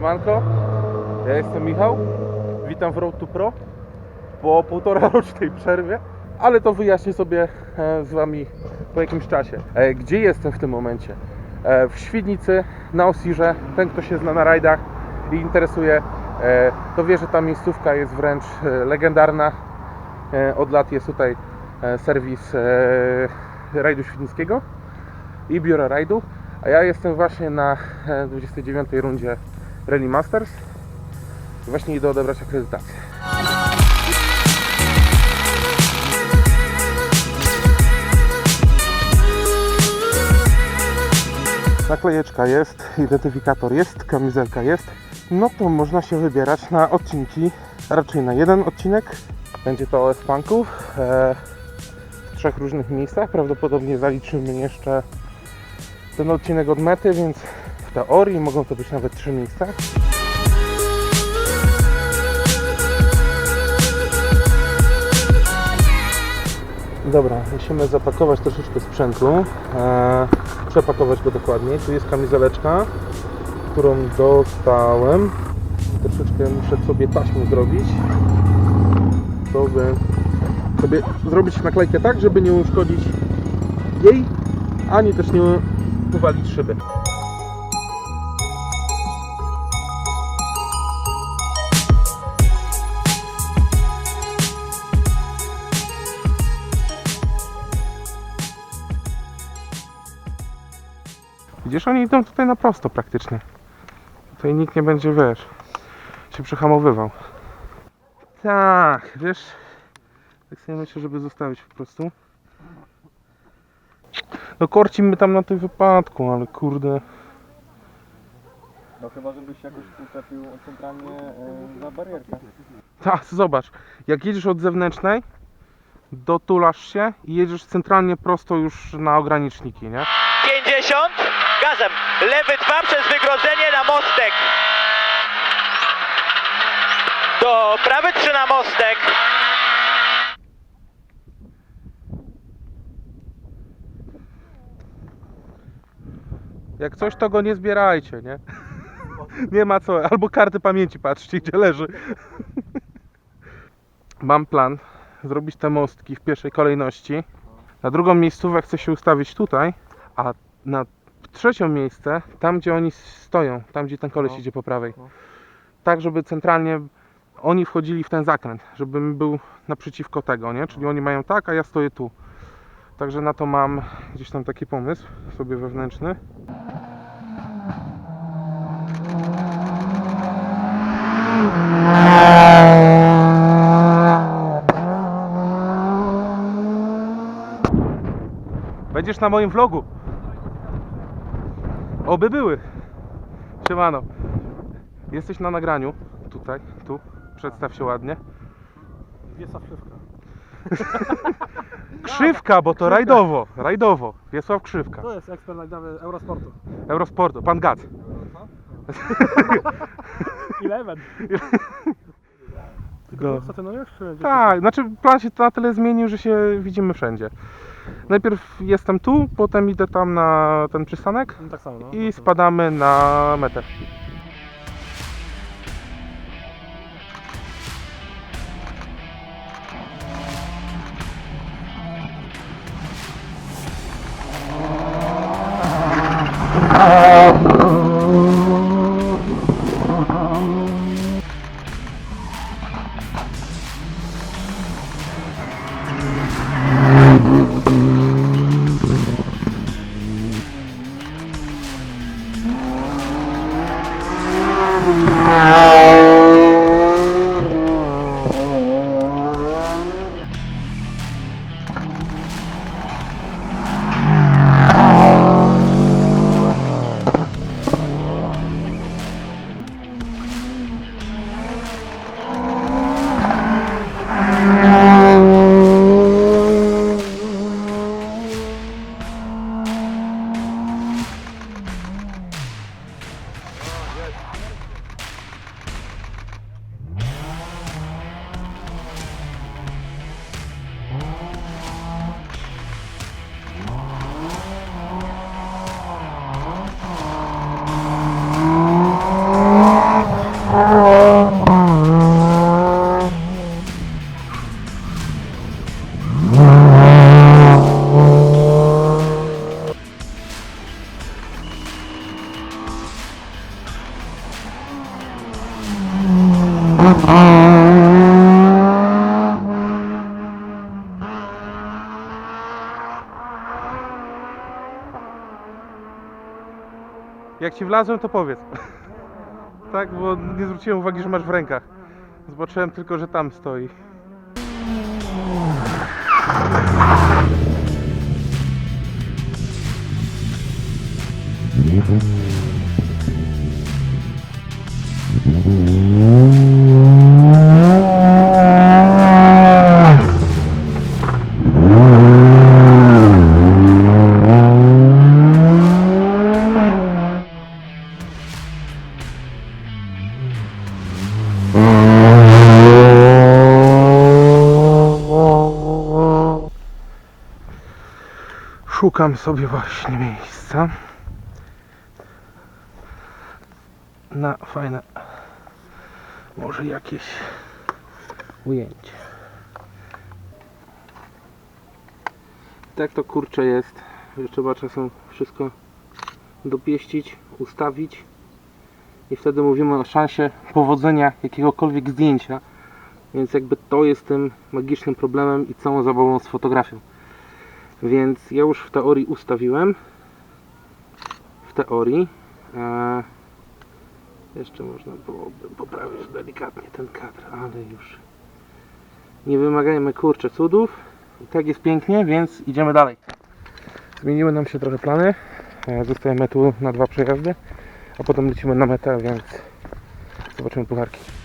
Siemanko, ja jestem Michał, witam w Road to Pro po półtora rocznej przerwie, ale to wyjaśnię sobie e, z Wami po jakimś czasie. E, Gdzie jestem w tym momencie? E, W Świdnicy, na Osirze, ten kto się zna na rajdach i interesuje, to wie, że ta miejscówka jest wręcz legendarna. Od lat jest tutaj serwis rajdu świdnickiego i biuro rajdu, a ja jestem właśnie na e, 29 rundzie Rally Masters właśnie idę odebrać akredytację. Naklejeczka jest, identyfikator jest, kamizelka jest, no to można się wybierać na odcinki, raczej na jeden odcinek. Będzie to OS Punków e, w trzech różnych miejscach. Prawdopodobnie zaliczymy jeszcze ten odcinek od mety, więc w teorii mogą to być nawet trzy miejsca. Dobra, musimy zapakować troszeczkę sprzętu, e, przepakować go dokładniej. Tu jest kamizeleczka, którą dostałem. Troszeczkę muszę sobie taśmę zrobić, żeby sobie zrobić naklejkę tak, żeby nie uszkodzić jej, ani też nie uwalić szyby. Widzisz, oni idą tutaj na prosto praktycznie. Tutaj nikt nie będzie, wiesz, się przehamowywał. Tak, wiesz, tak sobie myślę, żeby zostawić po prostu. No korcimy tam na tym wypadku, ale kurde. No chyba, żebyś jakoś uczepił centralnie e, za barierkę. Tak, zobacz, jak jedziesz od zewnętrznej, dotulasz się i jedziesz centralnie prosto już na ograniczniki, nie? 50, gazem, lewy 2 przez wygrodzenie na mostek. Do prawy 3 na mostek. Jak coś, to go nie zbierajcie, nie? Nie ma co, albo karty pamięci patrzcie, gdzie leży. Mam plan zrobić te mostki w pierwszej kolejności. Na drugą miejscówkę chcę się ustawić tutaj, a na trzecią miejsce, tam gdzie oni stoją, tam gdzie ten koleś No. idzie po prawej. No. Tak, żeby centralnie oni wchodzili w ten zakręt, żebym był naprzeciwko tego, nie? Czyli oni mają tak, a ja stoję tu. Także na to mam gdzieś tam taki pomysł sobie wewnętrzny. Będziesz na moim vlogu. Oby były. Siemano. Jesteś na nagraniu. Tutaj, tu. Przedstaw się ładnie. Wiesław Krzywka. Krzywka, bo to rajdowo. Rajdowo. Wiesław Krzywka. To jest ekspert rajdowy Eurosportu. Eurosportu. Pan Gac. Eleven. Stacjonujesz czy gdzie Tak, znaczy plan się na tyle zmienił, że się widzimy wszędzie. Najpierw jestem tu, potem idę tam na ten przystanek No, tak samo, no. i spadamy na metę. Ci wlazłem, to powiedz. tak, bo nie zwróciłem uwagi, że masz w rękach. Zobaczyłem tylko, że tam stoi. Szukam sobie właśnie miejsca na fajne, może jakieś ujęcie. Tak to kurcze jest, że trzeba czasem wszystko dopieścić, ustawić i wtedy mówimy o szansie powodzenia jakiegokolwiek zdjęcia. Więc jakby to jest tym magicznym problemem i całą zabawą z fotografią. Więc ja już w teorii ustawiłem. W teorii. E, jeszcze można byłoby poprawić delikatnie ten kadr, ale już nie wymagajmy kurczę cudów. I tak jest pięknie, więc idziemy dalej. Zmieniły nam się trochę plany. E, Zostajemy tu na dwa przejazdy, a potem lecimy na metę, więc zobaczymy pucharki.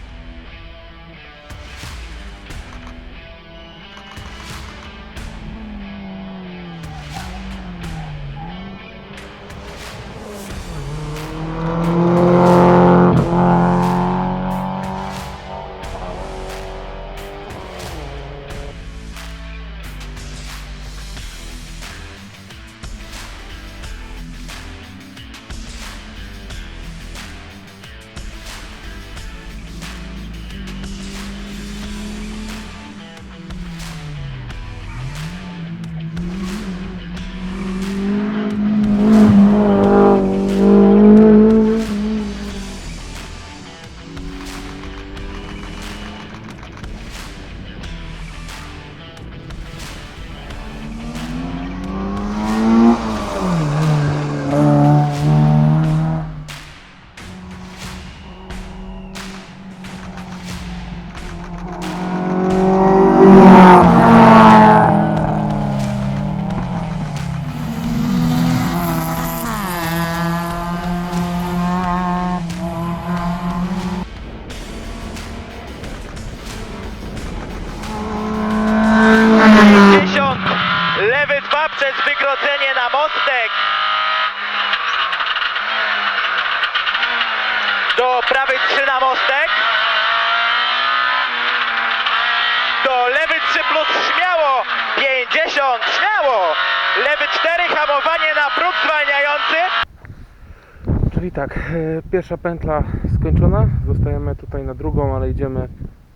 Pierwsza pętla skończona. Zostajemy tutaj na drugą, ale idziemy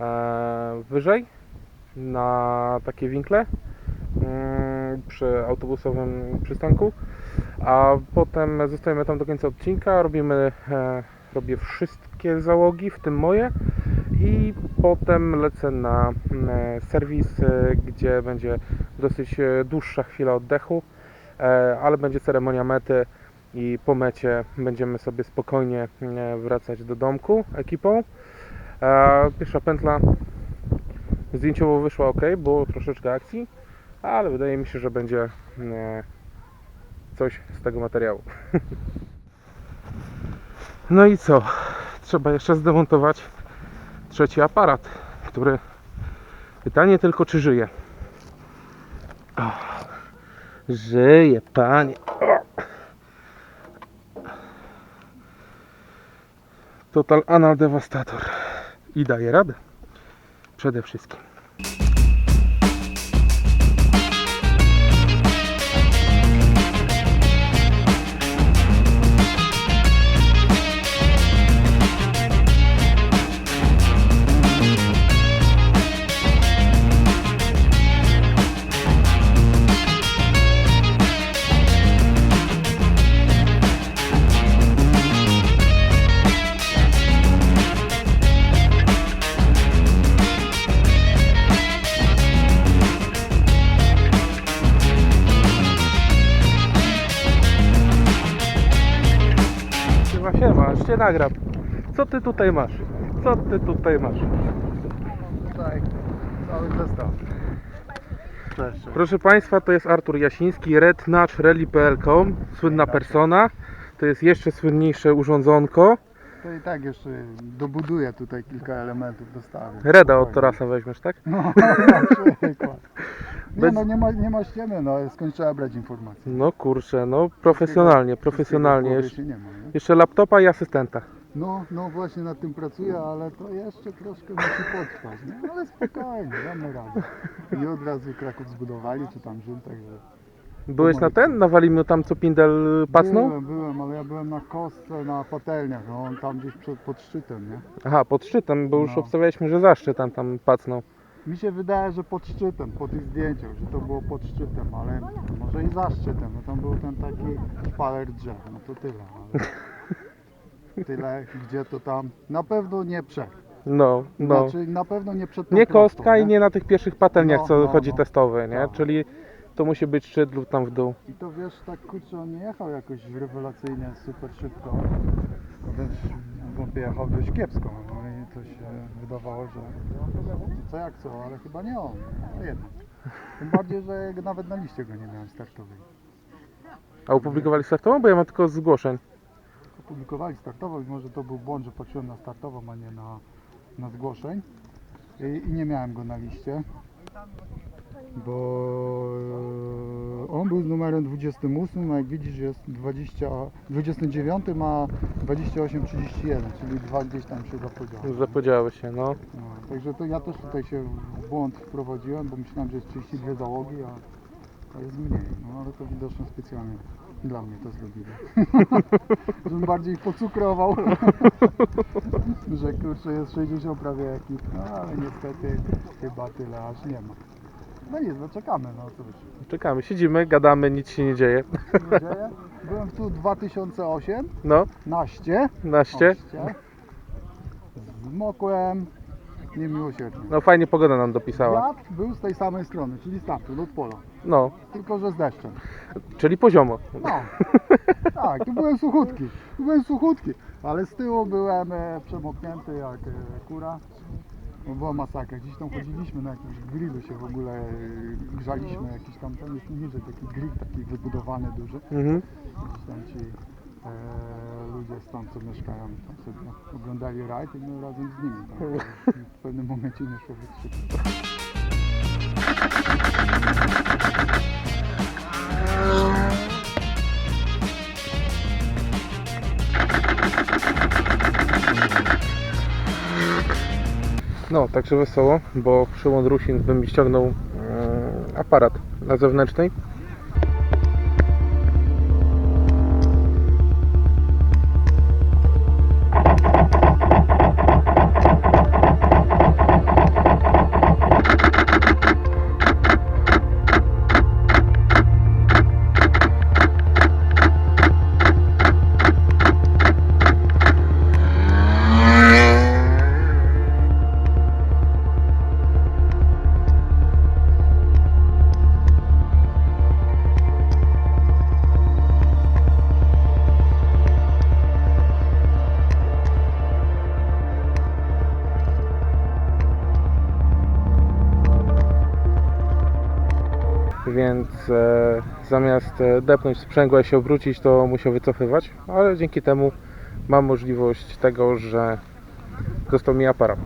e, wyżej na takie winkle mm, przy autobusowym przystanku. A potem zostajemy tam do końca odcinka. Robimy, e, robię wszystkie załogi, w tym moje. I potem lecę na mm, serwis, e, gdzie będzie dosyć dłuższa chwila oddechu, ale będzie ceremonia mety i po mecie będziemy sobie spokojnie e, wracać do domku ekipą. E, Pierwsza pętla zdjęciowo wyszła ok, było troszeczkę akcji, ale wydaje mi się, że będzie e, coś z tego materiału. No i co? Trzeba jeszcze zdemontować trzeci aparat, który pytanie tylko czy żyje. Żyje, panie. Total Anal Devastator. I daje radę. Przede wszystkim. Nagram. Co ty tutaj masz? Co ty tutaj masz? Tutaj cały zestaw. Cześć. Proszę Państwa, to jest Artur Jasiński, rednachrally.pl.com, słynna persona. To jest jeszcze słynniejsze urządzonko. To i tak jeszcze dobuduję tutaj kilka elementów dostawy. Reda od Torasa weźmiesz, tak? No, no. Nie, no nie ma, nie ma ściemy, no trzeba brać informacje. No kurczę, no profesjonalnie, profesjonalnie. Wszystkiego w Jeszcze, laptopa i asystenta. No, no właśnie nad tym pracuję, ale to jeszcze troszkę musi potrwać, nie? Ale spokojnie, damy radę. I od razu Kraków zbudowali, czy tam Rzym, także... Byłeś na ten? Na Walimiu tam co Pindel pacnął? Byłem, byłem, ale ja byłem na kostce, na patelniach, no on tam gdzieś przed, pod szczytem, nie? Aha, pod szczytem, bo już No. obstawialiśmy, że za szczytem tam pacnął. Mi się wydaje, że pod szczytem, po tych zdjęciach, że to było pod szczytem, ale może i za szczytem, no tam był ten taki szpaler drzew, no to tyle. Ale tyle, gdzie to tam, na pewno nie przed. No, no. Znaczy na pewno nie przed tą Nie prostą, kostka i nie na tych pierwszych patelniach, No, co no, chodzi no. testowe, nie? Tak. Czyli to musi być szczyt lub tam w dół. I to wiesz, tak kurczę, on nie jechał jakoś rewelacyjnie, super szybko. Wręcz wątpię jechał dość kiepsko. No to się wydawało, że co jak co, ale chyba nie on. No jednak. Tym bardziej, że nawet na liście go nie miałem startowej. A opublikowali startową? Bo ja mam tylko zgłoszeń. Opublikowali startową i może to był błąd, że patrzyłem na startową, a nie na, na zgłoszeń. I, I nie miałem go na liście. Bo e, on był z numerem 28, a jak widzisz jest 20, 29 ma 2831, czyli dwa gdzieś tam się zapodziały. Zapodziały się, no. No, także to ja też tutaj się w błąd wprowadziłem, bo myślałem, że jest 32 załogi, a, a jest mniej. No ale to widocznie specjalnie dla mnie to zrobili. Żebym bardziej pocukrował, że kurczę jest 60 prawie ekip, no ale niestety chyba tyle aż nie ma. No nic, no czekamy, no cóż. Czekamy, siedzimy, gadamy, nic się nie dzieje. Nie dzieje. Byłem tu 2008, No, naście, naście. naście. Zmokłem niemiłosiernie. No fajnie pogoda nam dopisała. Wiatr był z tej samej strony, czyli stamtąd, od pola. No, Tylko, że z deszczem. czyli poziomo. No. Tak, tu byłem suchutki. Tu byłem suchutki. Ale z tyłu byłem e, przemoknięty jak e, kura. No, była masakra. Gdzieś tam chodziliśmy na jakimś grillu się w ogóle e, grzaliśmy. Jakiś tam, tam jest niżej taki grill taki wybudowany duży. Mhm. Gdzieś tam ci e, ludzie stąd co mieszkają tam sobie oglądali rajd i my razem z nimi. Tam, w pewnym momencie nie szło wytrzymać. No, także wesoło, bo Szymon Rusin by mi ściągnął mm, aparat na zewnętrznej. Zamiast e, depnąć sprzęgła i się obrócić, to musiał wycofywać, ale dzięki temu mam możliwość tego, że dostał mi aparat.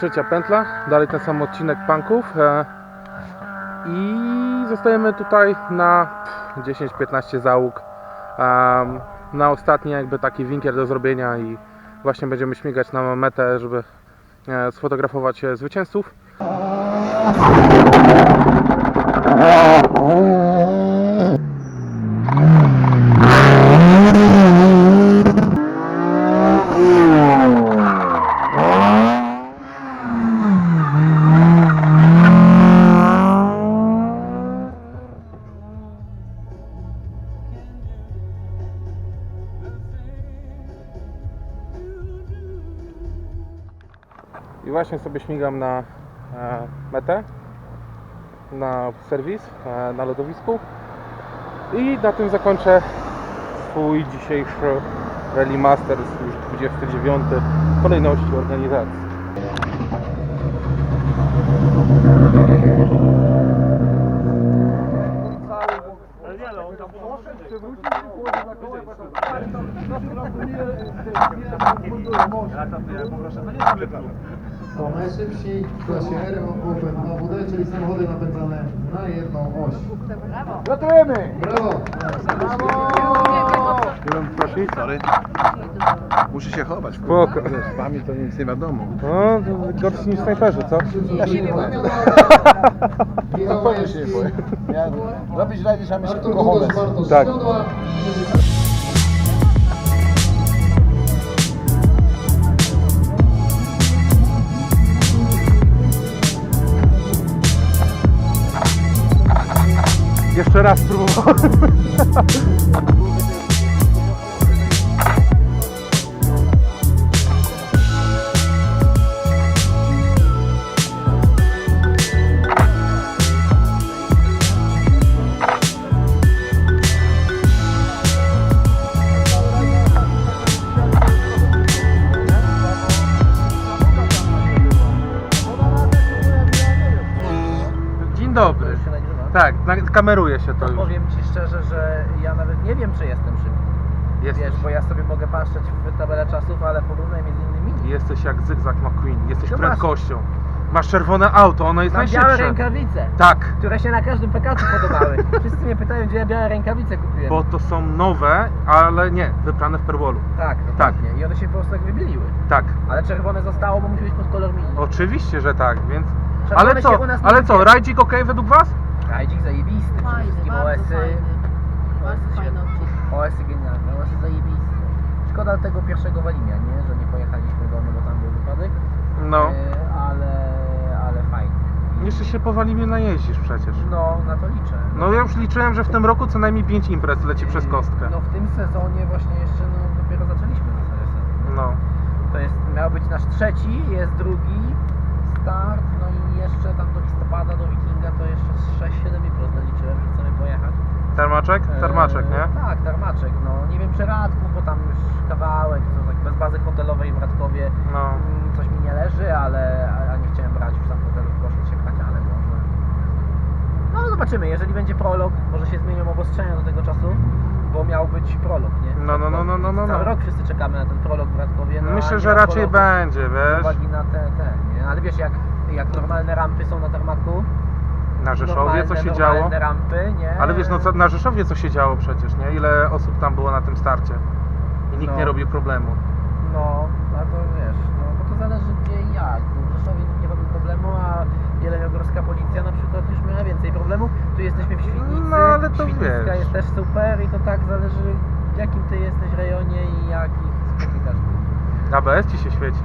Trzecia pętla, dalej ten sam odcinek punków. E, i zostajemy tutaj na 10-15 załóg. Em, na ostatni jakby taki winkier do zrobienia i właśnie będziemy śmigać na metę, żeby e, sfotografować e, zwycięzców. I właśnie sobie śmigam na e, metę, na serwis, e, na lodowisku. I na tym zakończę swój dzisiejszy Rally Masters, już 29 w kolejności organizacji. To najszybsi w klasie R Open 2WD, czyli samochody napędzane na jedną oś. Gratulujemy! Brawo! Sorry. Muszę się chować. Spoko. Z wami to nic nie wiadomo. No, to gorsi niż snajperzy, co? Ja się nie boję. Zupełnie się nie boję. Ja robić niż mamy się tylko chować. Tak. Jeszcze raz próbowałem. Kameruje się to już. Powiem Ci szczerze, że ja nawet nie wiem, czy jestem szybki. Jesteś, Wiesz, bo ja sobie mogę patrzeć w tabelę czasów, ale porównaj mnie z innymi. jesteś jak Zygzak McQueen, jesteś masz- prędkością. Masz czerwone auto, ono jest Mam białe najszybsze. rękawice, Tak, które się na każdym pekacu podobały. Wszyscy mnie pytają, gdzie ja białe rękawice kupiłem. bo to są nowe, ale nie, wyprane w perwolu. Tak, dokładnie. I one się po prostu tak wybieliły. Tak, Ale czerwone zostało, bo musi być pod kolor mini. oczywiście, że tak, więc... Czerwone Ale się co, u nas nie ale co, wybiera. rajdzik ok według was? Rajdzik przede Fajny, wszystkim bardzo OS-y. fajny. Bardzo OS-y fajny świetne. odcinek. OS-y genialne, OS-y zajebiste. Szkoda tego pierwszego Walimia, nie? Że nie pojechaliśmy go, no bo tam był wypadek. No, E, ale, ale fajnie. Jeszcze się powali mnie najeździsz przecież. No, na to liczę. No ja już liczyłem, że w tym roku co najmniej 5 imprez leci przez kostkę. No w tym sezonie właśnie jeszcze no, dopiero zaczęliśmy w zasadzie sezon. No, To jest, miał być nasz trzeci, jest drugi start, no i jeszcze tam do listopada, do Wikinga to jeszcze z 6-7 imprez naliczyłem, że chcemy Termaczek, E, nie? Tak, Tarmaczek, no nie wiem czy Radku, bo tam już kawałek, to tak bez bazy hotelowej w Radkowie No. mm, coś mi nie leży, ale a- a nie chciałem brać już tam hotelu w koszty się brać, ale może. No zobaczymy, jeżeli będzie prolog, może się zmienią obostrzenia do tego czasu, bo miał być prolog, nie? No, no, no, no, no, no, Cały no. rok wszyscy czekamy na ten prolog w Radkowie. No, a Myślę, nie że ma raczej prologu będzie, Z wiesz? uwagi na te, te, nie? Ale wiesz, jak, jak normalne rampy są na tarmaku, Na Rzeszowie co się działo? normalne rampy, nie? Ale wiesz, no co, na Rzeszowie co się działo przecież, nie? Ile osób tam było na tym starcie? I nikt No. nie robił problemu. No, a to wiesz, no bo to zależy gdzie i jak. Bo W Rzeszowie nikt nie robi problemu, a Jeleniogórska policja na przykład już miała więcej problemów. Tu jesteśmy w Świdnicy, No, ale to Świdnicka wiesz. jest też super i to tak zależy w jakim ty jesteś rejonie i jakich spotykasz. ABS ci się świeci.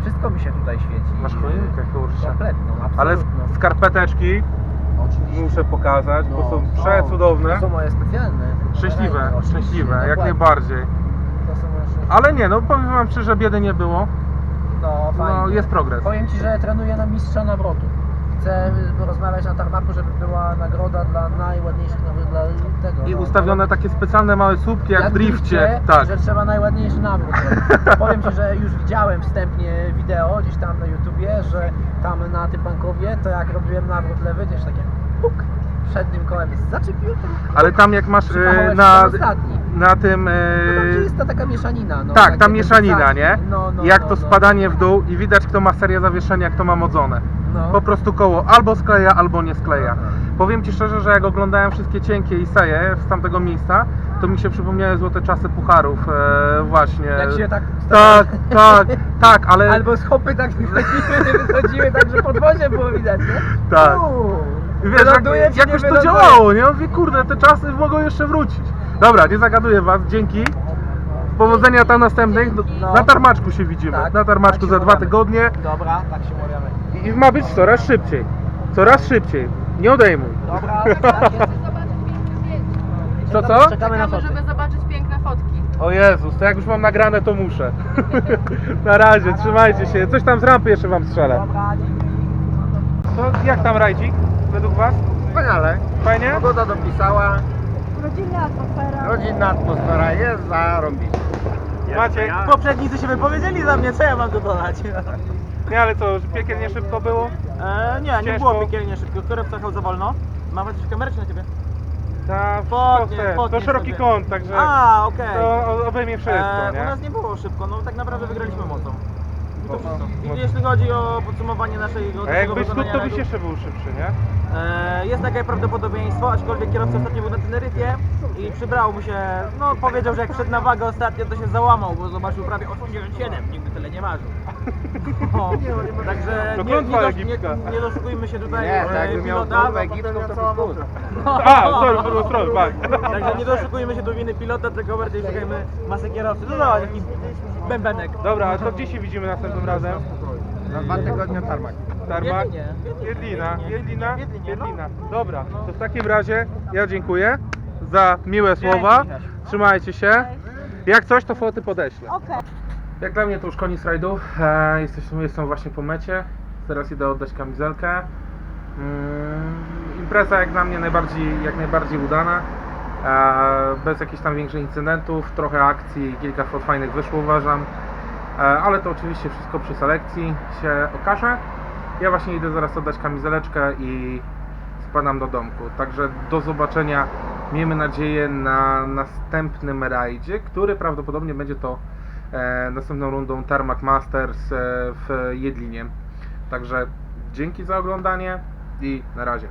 Wszystko mi się tutaj świeci. Masz choinkę, kurczę. Kompletną, Ale absolutną. skarpeteczki Oczywiście. Muszę pokazać, bo No, są są. przecudowne. To są moje specjalne. Szczęśliwe, Oczywiście, szczęśliwe, jak dokładnie. najbardziej. To są moje szczęśliwe. Ale nie, no powiem wam szczerze, biedy nie było. No, fajnie. No, jest progres. Powiem Ci, że trenuję na mistrza nawrotu. Chcę porozmawiać na tarmaku, żeby była nagroda dla najładniejszych nawrotów, dla tego. I no, ustawione takie specjalne małe słupki jak, w drifcie. Tak. Że trzeba najładniejszy nawrót zrobić. Powiem Ci, że już widziałem wstępnie wideo gdzieś tam na YouTubie, że tam na tym bankowie, to jak robiłem nawrót lewy, gdzieś takie puk, przednim kołem zaczepiłem, to Ale tam jak masz e, na, ostatni. na tym... e, No tam gdzie jest ta taka mieszanina. No, tak, takie tam mieszanina, wysadzki. nie? No, no, jak no, to no. spadanie w dół i widać kto ma serię zawieszenia, kto ma modzone. No. Po prostu koło albo skleja, albo nie skleja. Powiem Ci szczerze, że jak oglądałem wszystkie cienkie i seje z tamtego miejsca, to mi się przypomniały złote czasy pucharów e, właśnie. Jak się tak... Tak, tak, tak, ale... Albo z hopy tak wychodziły, wychodziły tak, że podwozie było widać, nie? Tak. Uuu, I Wiesz, jak, wyląduje czy jak nie już to wyląduje? działało, nie? Mówię, kurde, te czasy mogą jeszcze wrócić. Dobra, nie zagaduję Was, dzięki. Powodzenia tam następnych. No. Na tarmaczku się widzimy. Tak, na tarmaczku tak się za dwa umawiamy. tygodnie. Dobra, tak się umawiamy. I ma być coraz szybciej. Coraz szybciej. Nie odejmuj. Dobra, Co, co? Czekamy na Czekamy, foty. żeby zobaczyć piękne fotki. O Jezus, to jak już mam nagrane, to muszę. na razie, trzymajcie się. Coś tam z rampy jeszcze Wam strzelę. Dobra, dzięki. To jak tam rajdzik według Was? Wspaniale. Fajnie? Pogoda dopisała. Rodzinna atmosfera. Rodzinna atmosfera jest zarąbista. Macie? Poprzednicy się wypowiedzieli za mnie, co ja mam tu dodać? Nie, ale co, że piekielnie szybko było? E, nie, nie Ciężko. było piekielnie szybko. Kierowca jechał za wolno. Mamy coś kamerę czy na ciebie? Ta, Podnie, to, szeroki sobie. kąt, także A, okej. to obejmie wszystko, E, nie? u nas nie było szybko, no tak naprawdę wygraliśmy mocą. I jeśli chodzi o podsumowanie naszego A naszego tu, wykonania to byś jeszcze był szybszy, nie? e, jest takie prawdopodobieństwo, aczkolwiek kierowca ostatnio był na Teneryfie i przybrało mu się, no powiedział, że jak wszedł na wagę ostatnio, to się załamał, bo zobaczył prawie 87, nigdy tyle nie marzył. No, także To nie, klątwa nie, dosz, nie, egipska. nie doszukujmy się tutaj Nie, e, tak jakby miał pilota. kurwę egipską, to by. A, sorry, sorry, sorry, tak. Także nie doszukujmy się do winy pilota, tylko bardziej szukajmy masy kierowcy. No no, bębenek. Dobra, to gdzie się widzimy następnym razem? Na dwa tygodnie tarmak. Tarmak? Jedlinie. Jedlina. Jedlina, no. Jedlina. Dobra, to w takim razie ja dziękuję za miłe słowa. Trzymajcie się. Jak coś, to foty podeślę. Jak dla mnie to już koniec rajdu. E, jesteśmy, jestem właśnie po mecie. Teraz idę oddać kamizelkę. Mm, impreza jak dla mnie najbardziej, jak najbardziej udana. Bez jakichś tam większych incydentów, trochę akcji, kilka fot fajnych wyszło uważam. E, ale to oczywiście wszystko przy selekcji się okaże. Ja właśnie idę zaraz oddać kamizeleczkę i spadam do domku. Także do zobaczenia. Miejmy nadzieję na następnym rajdzie, który prawdopodobnie będzie to e, następną rundą Tarmac Masters e, w Jedlinie. Także dzięki za oglądanie i na razie.